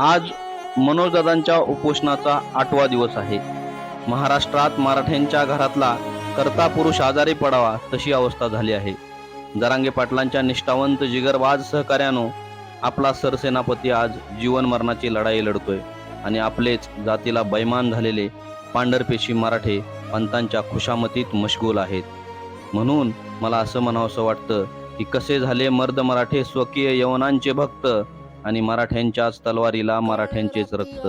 आज मनोजदादांच्या उपोषणाचा आठवा दिवस आहे. महाराष्ट्रात मराठ्यांच्या घरातला कर्ता पुरुष आजारी पडावा तशी अवस्था झाली आहे. जरांगे पाटलांच्या निष्ठावंत जिगरबाज सहकार्यानं आपला सरसेनापती आज जीवन मरणाची लढाई लढतोय आणि आपलेच जातीला बैमान झालेले पांढरपेशी मराठे पंतांच्या खुशामतीत मशगूल आहेत. म्हणून मला असं म्हणावंसं वाटतं की कसे झाले मर्द मराठे स्वकीय यवनांचे भक्त आणि मराठ्यांच्याच तलवारीला मराठ्यांचेच रक्त.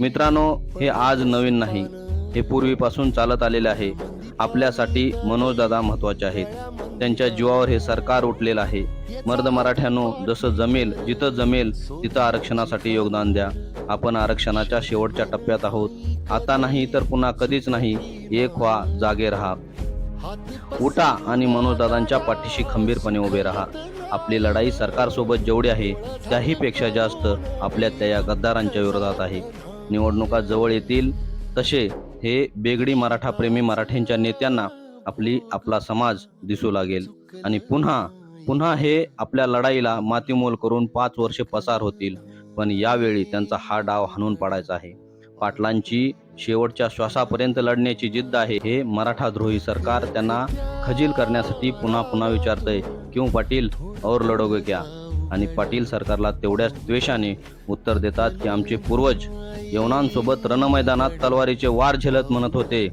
मित्रांनो हे आज नवीन नाही. हे पूर्वीपासून चालत आलेले आहे. आपल्यासाठी मनोजदादा महत्त्वाचे आहेत. त्यांच्या जीवावर हे सरकार उठलेलं आहे. मर्द मराठ्यानो जसं जमेल जिथं जमेल तिथं आरक्षणासाठी योगदान द्या. आपण आरक्षणाच्या शेवटच्या टप्प्यात आहोत. आता नाही तर पुन्हा कधीच नाही. एक व्हा जागे राहा. उठा आणि मनोजदादांच्या पाठीशी खंबीरपणे उभे राहा. आपली लढाई सरकारसोबत जेवढी आहे त्याहीपेक्षा जास्त आपल्या त्या या गद्दारांच्या विरोधात आहे. निवडणुका जवळ येतील तसे हे बेगडी मराठा प्रेमी मराठ्यांच्या नेत्यांना आपली आपला समाज दिसू लागेल. आणि पुन्हा पुन्हा हे आपल्या लढाईला मातीमोल करून पाच वर्षे पसार होतील. पण यावेळी त्यांचा हा डाव हाणून पाडायचा आहे. पाटलांची शेवटच्या श्वासापर्यंत लढण्याची जिद्द आहे. हे मराठा द्रोही सरकार त्यांना खजील करण्यासाठी पुन्हा पुन्हा विचारतंय. क्यों पाटील? और लढोगे क्या? आणि पाटील सरकारला तेवढ्याच द्वेषाने उत्तर देतात की आमचे पूर्वज यवनांसोबत रणमैदानात तलवारीचे वार झेलत म्हणत होते.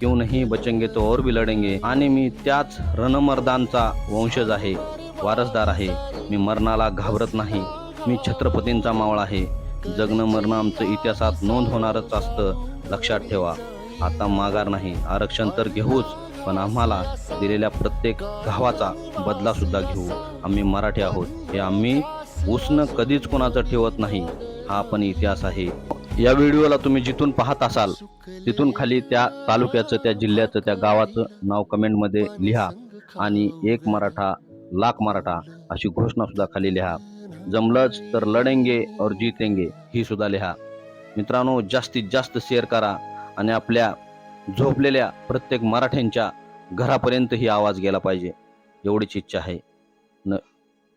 क्यों नाही बचेंगे तो और भी लढेंगे? आणि मी त्याच रणमर्दांचा वंशज आहे. वारसदार आहे. मी मरणाला घाबरत नाही. मी छत्रपतींचा मावळा आहे. जगणं मरणं आमचं इतिहासात नोंद होणारच असतं. लक्षात ठेवा. आता माघार नाही आरक्षण तर घेऊच पण आम्हाला दिलेल्या प्रत्येक गावाचा बदला सुद्धा घेऊ. आम्ही मराठी आहोत. हे आम्ही उसणं कधीच कोणाचं ठेवत नाही. हा पण इतिहास आहे. या व्हिडिओला तुम्ही जिथून पाहत असाल तिथून खाली त्या तालुक्याचं त्या जिल्ह्याचं त्या गावाचं नाव कमेंटमध्ये लिहा आणि एक मराठा लाख मराठा अशी घोषणा सुद्धा खाली लिहा. जमलंच तर लढेंगे और जीतेंगे ही सुद्धा लिहा. मित्रांनो जास्तीत जास्त शेअर करा आणि आपल्या झोपलेल्या प्रत्येक मराठ्यांच्या घरापर्यंत ही आवाज गेला पाहिजे एवढीच इच्छा आहे. न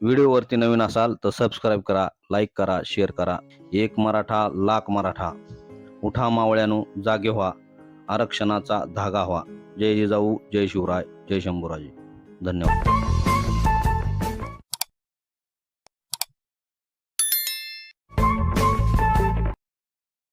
व्हिडिओवरती नवीन असाल तर सबस्क्राईब करा लाईक करा शेअर करा. एक मराठा लाख मराठा. उठा मावळ्यानो जागे व्हा. आरक्षणाचा धागा व्हा. जय जिजाऊ जय शिवराय जय शंभूराजे. धन्यवाद.